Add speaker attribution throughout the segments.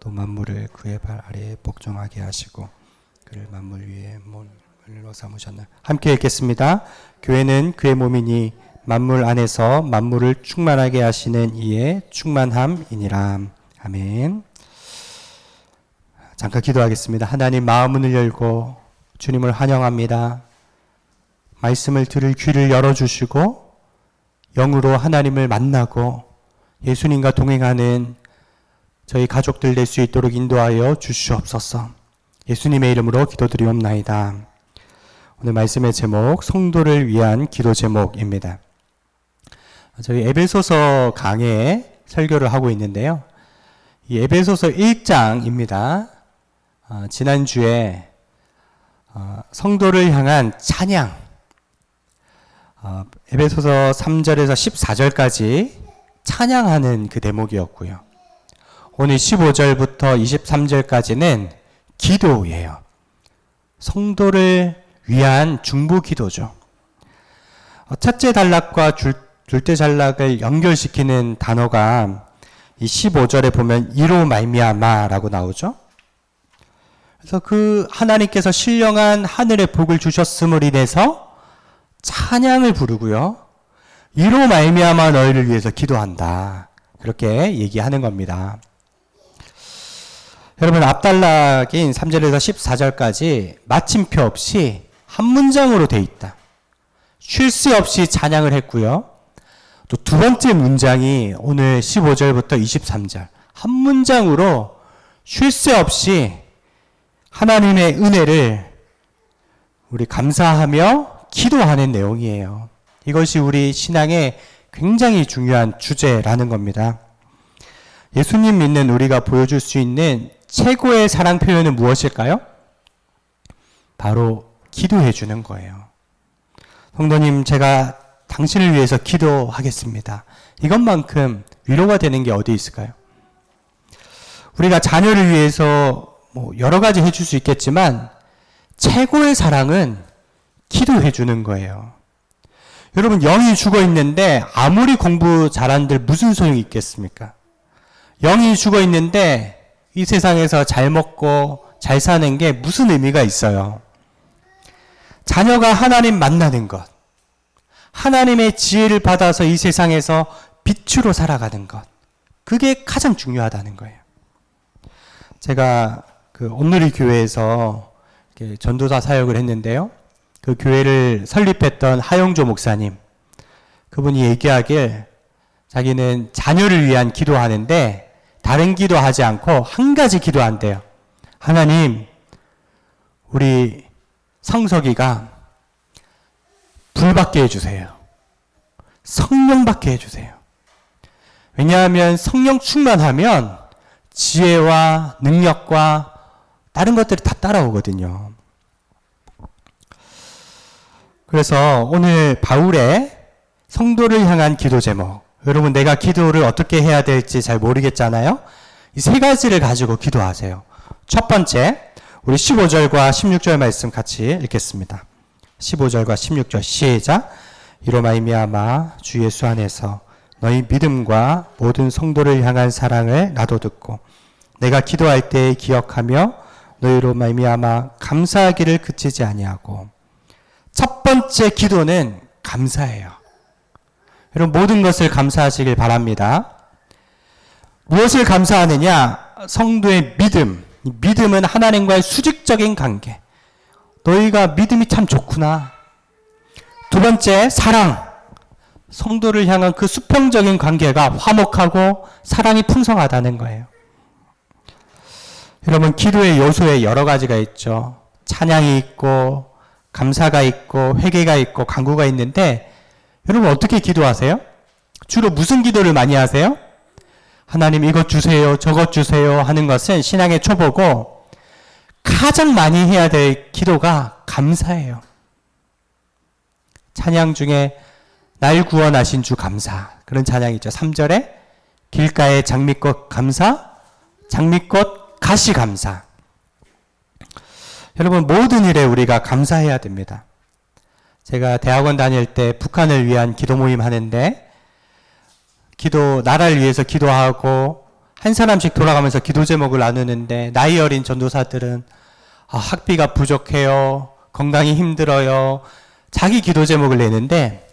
Speaker 1: 또 만물을 그의 발 아래에 복종하게 하시고 그를 만물 위에 몰로 삼으셨나 함께 읽겠습니다. 교회는 그의 몸이니 만물 안에서 만물을 충만하게 하시는 이의 충만함이니라. 아멘. 잠깐 기도하겠습니다. 하나님 마음문을 열고 주님을 환영합니다. 말씀을 들을 귀를 열어주시고 영으로 하나님을 만나고 예수님과 동행하는 저희 가족들 될 수 있도록 인도하여 주시옵소서. 예수님의 이름으로 기도드리옵나이다. 오늘 말씀의 제목 성도를 위한 기도 제목입니다. 저희 에베소서 강의 설교를 하고 있는데요. 이 에베소서 1장입니다. 어, 지난주에 어, 성도를 향한 찬양 어, 에베소서 3절에서 14절까지 찬양하는 그 대목이었고요. 오늘 15절부터 23절까지는 기도예요. 성도를 위한 중보 기도죠. 어, 첫째 단락과 줄, 둘째 단락을 연결시키는 단어가 이 15절에 보면 이로 말미암아라고 나오죠. 그래서 그 하나님께서 신령한 하늘의 복을 주셨음을 인해서 찬양을 부르고요. 이로 말미암아 너희를 위해서 기도한다. 그렇게 얘기하는 겁니다. 여러분 앞단락인 3절에서 14절까지 마침표 없이 한 문장으로 돼 있다. 쉴 새 없이 찬양을 했고요. 또 두 번째 문장이 오늘 15절부터 23절 한 문장으로 쉴 새 없이 하나님의 은혜를 우리 감사하며 기도하는 내용이에요. 이것이 우리 신앙의 굉장히 중요한 주제라는 겁니다. 예수님 믿는 우리가 보여줄 수 있는 최고의 사랑 표현은 무엇일까요? 바로 기도해 주는 거예요. 성도님, 제가 당신을 위해서 기도하겠습니다. 이것만큼 위로가 되는 게 어디 있을까요? 우리가 자녀를 위해서 뭐 여러 가지 해줄 수 있겠지만 최고의 사랑은 기도해 주는 거예요. 여러분 영이 죽어 있는데 아무리 공부 잘한들 무슨 소용이 있겠습니까? 영이 죽어 있는데 이 세상에서 잘 먹고 잘 사는 게 무슨 의미가 있어요? 자녀가 하나님 만나는 것, 하나님의 지혜를 받아서 이 세상에서 빛으로 살아가는 것, 그게 가장 중요하다는 거예요. 제가 그 온누리 교회에서 전도사 사역을 했는데요. 그 교회를 설립했던 하영조 목사님, 그분이 얘기하길 자기는 자녀를 위한 기도하는데 다른 기도하지 않고 한 가지 기도한대요. 하나님, 우리 성석이가 불 받게 해주세요. 성령 받게 해주세요. 왜냐하면 성령 충만하면 지혜와 능력과 다른 것들이 다 따라오거든요. 그래서 오늘 바울의 성도를 향한 기도 제목. 여러분, 내가 기도를 어떻게 해야 될지 잘 모르겠잖아요? 이 세 가지를 가지고 기도하세요. 첫 번째, 우리 15절과 16절 말씀 같이 읽겠습니다. 15절과 16절 시작. 이로 말미암아 주 예수 안에서 너희 믿음과 모든 성도를 향한 사랑을 나도 듣고 내가 기도할 때 기억하며 너희로 말미암아 감사하기를 그치지 아니하고 첫 번째 기도는 감사예요. 여러분 모든 것을 감사하시길 바랍니다. 무엇을 감사하느냐? 성도의 믿음, 이 믿음은 하나님과의 수직적인 관계. 너희가 믿음이 참 좋구나. 두 번째, 사랑. 성도를 향한 그 수평적인 관계가 화목하고 사랑이 풍성하다는 거예요. 여러분, 기도의 요소에 여러 가지가 있죠. 찬양이 있고, 감사가 있고, 회개가 있고, 간구가 있는데, 여러분 어떻게 기도하세요? 주로 무슨 기도를 많이 하세요? 하나님 이것 주세요, 저것 주세요 하는 것은 신앙의 초보고, 가장 많이 해야 될 기도가 감사예요. 찬양 중에 날 구원하신 주 감사. 그런 찬양이 있죠. 3절에 길가에 장미꽃 감사, 장미꽃 가시 감사. 여러분 모든 일에 우리가 감사해야 됩니다. 제가 대학원 다닐 때 북한을 위한 기도 모임 하는데 기도 나라를 위해서 기도하고 한 사람씩 돌아가면서 기도 제목을 나누는데 나이 어린 전도사들은 아, 학비가 부족해요. 건강이 힘들어요. 자기 기도 제목을 내는데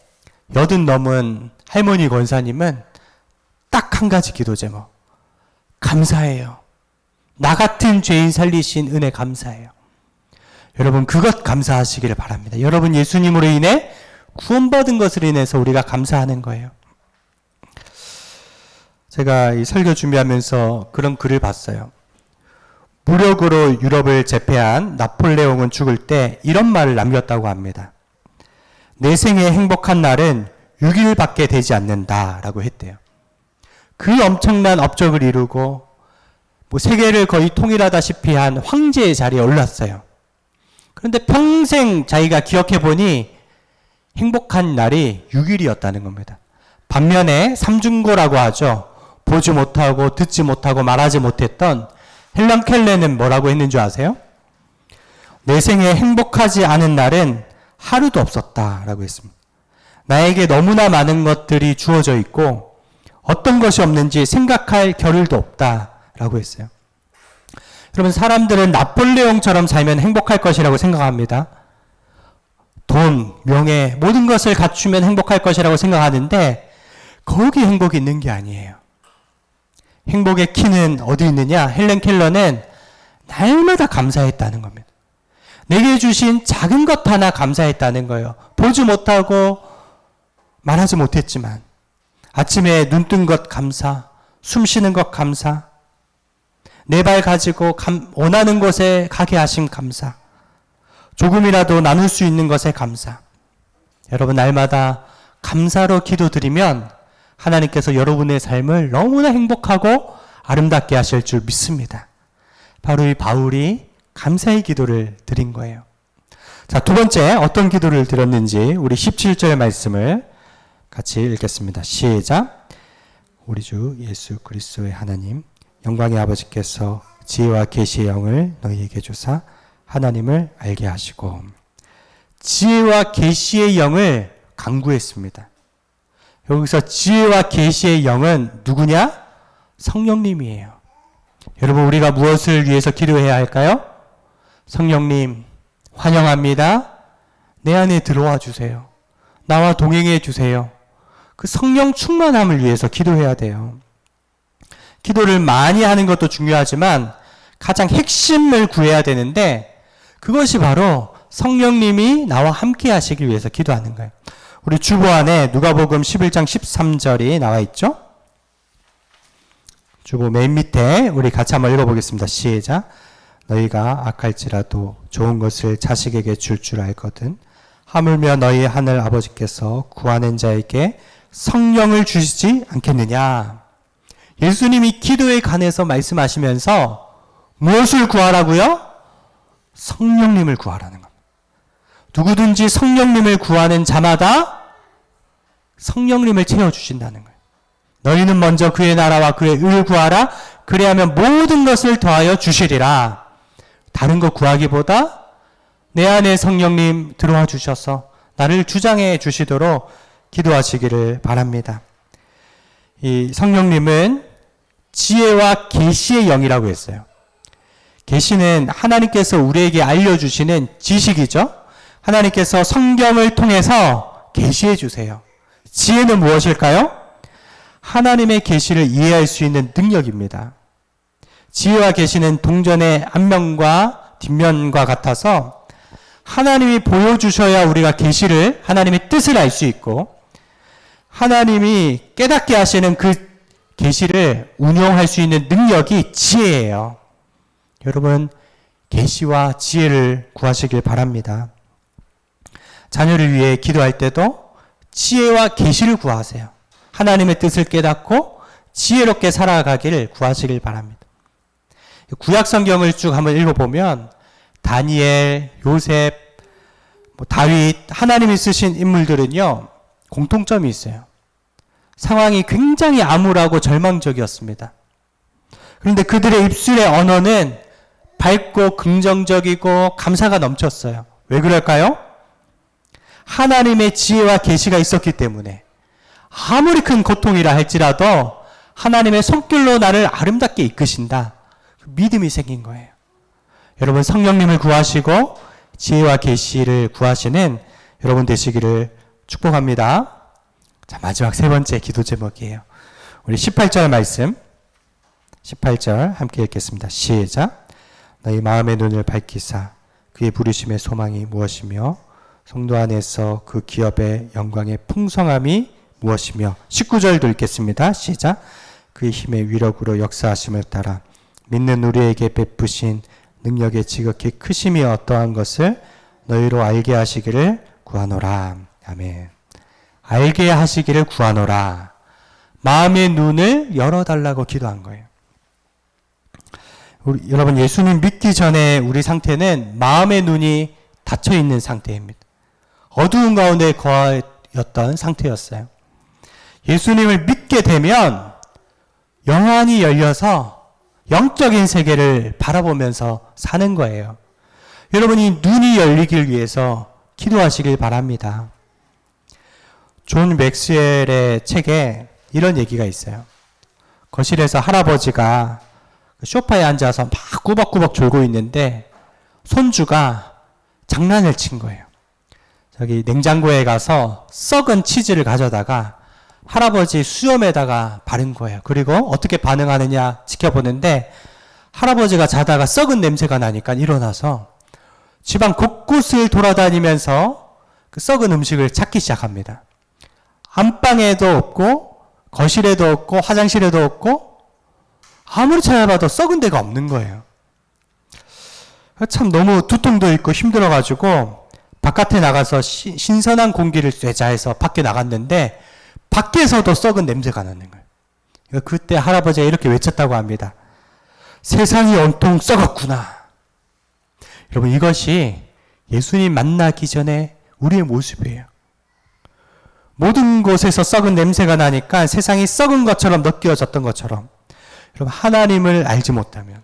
Speaker 1: 여든 넘은 할머니 권사님은 딱 한 가지 기도 제목. 감사해요. 나 같은 죄인 살리신 은혜 감사해요. 여러분 그것 감사하시기를 바랍니다. 여러분 예수님으로 인해 구원받은 것을 인해서 우리가 감사하는 거예요. 제가 이 설교 준비하면서 그런 글을 봤어요. 무력으로 유럽을 제패한 나폴레옹은 죽을 때 이런 말을 남겼다고 합니다. 내 생의 행복한 날은 6일밖에 되지 않는다라고 했대요. 그 엄청난 업적을 이루고 뭐 세계를 거의 통일하다시피 한 황제의 자리에 올랐어요. 그런데 평생 자기가 기억해 보니 행복한 날이 6일이었다는 겁니다. 반면에 삼중고라고 하죠. 보지 못하고 듣지 못하고 말하지 못했던 헬런 켈레는 뭐라고 했는 줄 아세요? 내 생에 행복하지 않은 날은 하루도 없었다라고 했습니다. 나에게 너무나 많은 것들이 주어져 있고 어떤 것이 없는지 생각할 겨를도 없다라고 했어요. 여러분 사람들은 나폴레옹처럼 살면 행복할 것이라고 생각합니다. 돈, 명예, 모든 것을 갖추면 행복할 것이라고 생각하는데 거기 행복이 있는 게 아니에요. 행복의 키는 어디 있느냐? 헬렌 켈러는 날마다 감사했다는 겁니다. 내게 주신 작은 것 하나 감사했다는 거예요. 보지 못하고 말하지 못했지만 아침에 눈 뜬 것 감사, 숨 쉬는 것 감사, 내 발 가지고 감, 원하는 곳에 가게 하신 감사, 조금이라도 나눌 수 있는 것에 감사. 여러분 날마다 감사로 기도드리면 하나님께서 여러분의 삶을 너무나 행복하고 아름답게 하실 줄 믿습니다. 바로 이 바울이 감사의 기도를 드린 거예요. 자, 두 번째 어떤 기도를 드렸는지 우리 17절 말씀을 같이 읽겠습니다. 시작. 우리 주 예수 그리스도의 하나님 영광의 아버지께서 지혜와 계시의 영을 너희에게 주사 하나님을 알게 하시고 지혜와 계시의 영을 강구했습니다. 여기서 지혜와 계시의 영은 누구냐? 성령님이에요. 여러분 우리가 무엇을 위해서 기도해야 할까요? 성령님 환영합니다. 내 안에 들어와 주세요. 나와 동행해 주세요. 그 성령 충만함을 위해서 기도해야 돼요. 기도를 많이 하는 것도 중요하지만 가장 핵심을 구해야 되는데 그것이 바로 성령님이 나와 함께 하시기 위해서 기도하는 거예요. 우리 주보 안에 누가복음 11장 13절이 나와 있죠? 주보 맨 밑에 우리 같이 한번 읽어보겠습니다. 시작. 너희가 악할지라도 좋은 것을 자식에게 줄줄 알거든. 하물며 너희 하늘 아버지께서 구하는 자에게 성령을 주시지 않겠느냐. 예수님이 기도에 관해서 말씀하시면서 무엇을 구하라고요? 성령님을 구하라는 겁니다. 누구든지 성령님을 구하는 자마다 성령님을 채워주신다는 거예요. 너희는 먼저 그의 나라와 그의 의를 구하라. 그래야면 모든 것을 더하여 주시리라. 다른 거 구하기보다 내 안에 성령님 들어와 주셔서 나를 주장해 주시도록 기도하시기를 바랍니다. 이 성령님은 지혜와 계시의 영이라고 했어요. 계시는 하나님께서 우리에게 알려주시는 지식이죠. 하나님께서 성경을 통해서 계시해 주세요. 지혜는 무엇일까요? 하나님의 계시를 이해할 수 있는 능력입니다. 지혜와 계시는 동전의 앞면과 뒷면과 같아서 하나님이 보여주셔야 우리가 계시를 하나님의 뜻을 알 수 있고 하나님이 깨닫게 하시는 그 계시를 운용할 수 있는 능력이 지혜예요. 여러분 계시와 지혜를 구하시길 바랍니다. 자녀를 위해 기도할 때도 지혜와 계시를 구하세요. 하나님의 뜻을 깨닫고 지혜롭게 살아가기를 구하시길 바랍니다. 구약 성경을 쭉 한번 읽어보면 다니엘, 요셉, 뭐 다윗, 하나님이 쓰신 인물들은요 공통점이 있어요. 상황이 굉장히 암울하고 절망적이었습니다. 그런데 그들의 입술의 언어는 밝고 긍정적이고 감사가 넘쳤어요. 왜 그럴까요? 하나님의 지혜와 계시가 있었기 때문에 아무리 큰 고통이라 할지라도 하나님의 손길로 나를 아름답게 이끄신다. 믿음이 생긴 거예요. 여러분 성령님을 구하시고 지혜와 계시를 구하시는 여러분 되시기를 축복합니다. 자, 마지막 세 번째 기도 제목이에요. 우리 18절 말씀 18절 함께 읽겠습니다. 시작. 너희 마음의 눈을 밝히사 그의 부르심의 소망이 무엇이며 성도 안에서 그 기업의 영광의 풍성함이 무엇이며 19절도 읽겠습니다. 시작. 그의 힘의 위력으로 역사하심을 따라 믿는 우리에게 베푸신 능력의 지극히 크심이 어떠한 것을 너희로 알게 하시기를 구하노라. 아멘. 알게 하시기를 구하노라. 마음의 눈을 열어달라고 기도한 거예요. 우리, 여러분, 예수님 믿기 전에 우리 상태는 마음의 눈이 닫혀 있는 상태입니다. 어두운 가운데 거하였던 상태였어요. 예수님을 믿게 되면 영안이 열려서 영적인 세계를 바라보면서 사는 거예요. 여러분이 눈이 열리길 위해서 기도하시길 바랍니다. 존 맥스웰의 책에 이런 얘기가 있어요. 거실에서 할아버지가 소파에 앉아서 막 꾸벅꾸벅 졸고 있는데 손주가 장난을 친 거예요. 저기 냉장고에 가서 썩은 치즈를 가져다가 할아버지 수염에다가 바른 거예요. 그리고 어떻게 반응하느냐 지켜보는데 할아버지가 자다가 썩은 냄새가 나니까 일어나서 집안 곳곳을 돌아다니면서 그 썩은 음식을 찾기 시작합니다. 안방에도 없고 거실에도 없고 화장실에도 없고 아무리 찾아봐도 썩은 데가 없는 거예요. 참 너무 두통도 있고 힘들어가지고 바깥에 나가서 시, 신선한 공기를 쐬자 해서 밖에 나갔는데 밖에서도 썩은 냄새가 나는 거예요. 그때 할아버지가 이렇게 외쳤다고 합니다. 세상이 온통 썩었구나. 여러분 이것이 예수님 만나기 전에 우리의 모습이에요. 모든 곳에서 썩은 냄새가 나니까 세상이 썩은 것처럼 느껴졌던 것처럼 여러분 하나님을 알지 못하면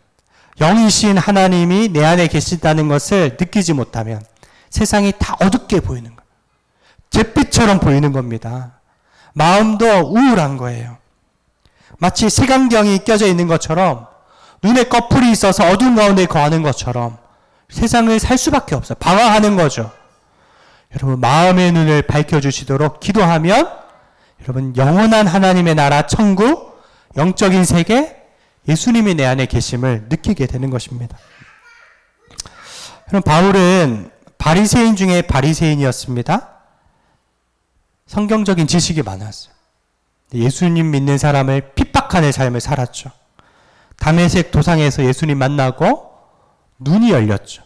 Speaker 1: 영이신 하나님이 내 안에 계시다는 것을 느끼지 못하면 세상이 다 어둡게 보이는 거예요. 잿빛처럼 보이는 겁니다. 마음도 우울한 거예요. 마치 색안경이 껴져 있는 것처럼 눈에 꺼풀이 있어서 어두운 가운데 거하는 것처럼 세상을 살 수밖에 없어요. 방황하는 거죠. 여러분 마음의 눈을 밝혀 주시도록 기도하면 여러분 영원한 하나님의 나라 천국 영적인 세계 예수님이 내 안에 계심을 느끼게 되는 것입니다. 여러분 바울은 바리새인 중에 바리새인이었습니다. 성경적인 지식이 많았어요. 예수님 믿는 사람을 핍박하는 삶을 살았죠. 담에색 도상에서 예수님 만나고 눈이 열렸죠.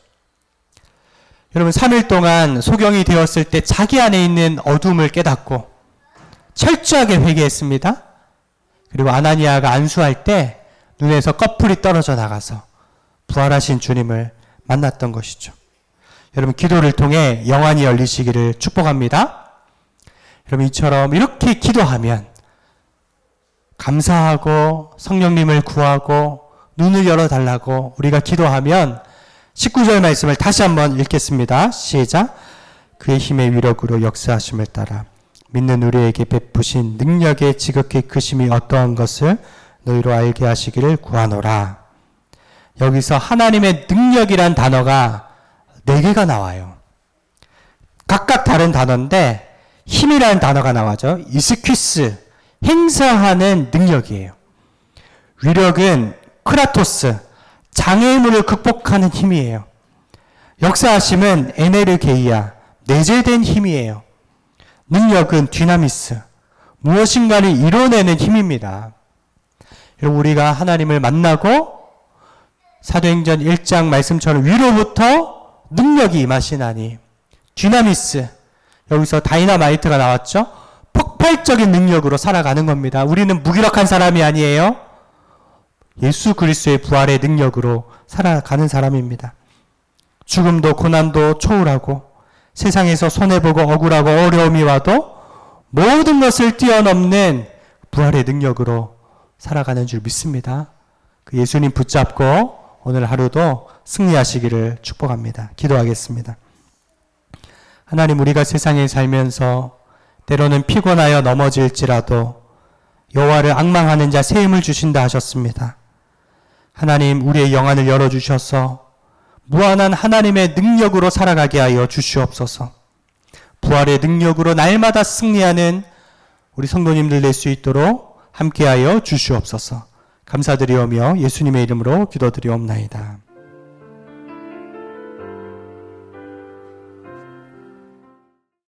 Speaker 1: 여러분 3일 동안 소경이 되었을 때 자기 안에 있는 어둠을 깨닫고 철저하게 회개했습니다. 그리고 아나니아가 안수할 때 눈에서 꺼풀이 떨어져 나가서 부활하신 주님을 만났던 것이죠. 여러분 기도를 통해 영안이 열리시기를 축복합니다. 여러분 이처럼 이렇게 기도하면 감사하고 성령님을 구하고 눈을 열어 달라고 우리가 기도하면 19절 말씀을 다시 한번 읽겠습니다. 시작. 그의 힘의 위력으로 역사하심을 따라 믿는 우리에게 베푸신 능력의 지극히 크심이 어떠한 것을 너희로 알게 하시기를 구하노라. 여기서 하나님의 능력이란 단어가 네 개가 나와요. 각각 다른 단어인데 힘이라는 단어가 나와죠. 이스퀴스 행사하는 능력이에요. 위력은 크라토스, 장애물을 극복하는 힘이에요. 역사하심은 에네르게이아, 내재된 힘이에요. 능력은 디나미스, 무엇인가를 이뤄내는 힘입니다. 여러분, 우리가 하나님을 만나고 사도행전 1장 말씀처럼 위로부터 능력이 임하시나니, 디나미스, 여기서 다이나마이트가 나왔죠? 폭발적인 능력으로 살아가는 겁니다. 우리는 무기력한 사람이 아니에요. 예수 그리스도의 부활의 능력으로 살아가는 사람입니다. 죽음도 고난도 초월하고 세상에서 손해보고 억울하고 어려움이 와도 모든 것을 뛰어넘는 부활의 능력으로 살아가는 줄 믿습니다. 그 예수님 붙잡고 오늘 하루도 승리하시기를 축복합니다. 기도하겠습니다. 하나님 우리가 세상에 살면서 때로는 피곤하여 넘어질지라도 여호와를 악망하는 자새 힘을 주신다 하셨습니다. 하나님 우리의 영안을 열어 주셔서 무한한 하나님의 능력으로 살아가게 하여 주시옵소서. 부활의 능력으로 날마다 승리하는 우리 성도님들 될 수 있도록 함께하여 주시옵소서. 감사드리오며 예수님의 이름으로 기도드리옵나이다.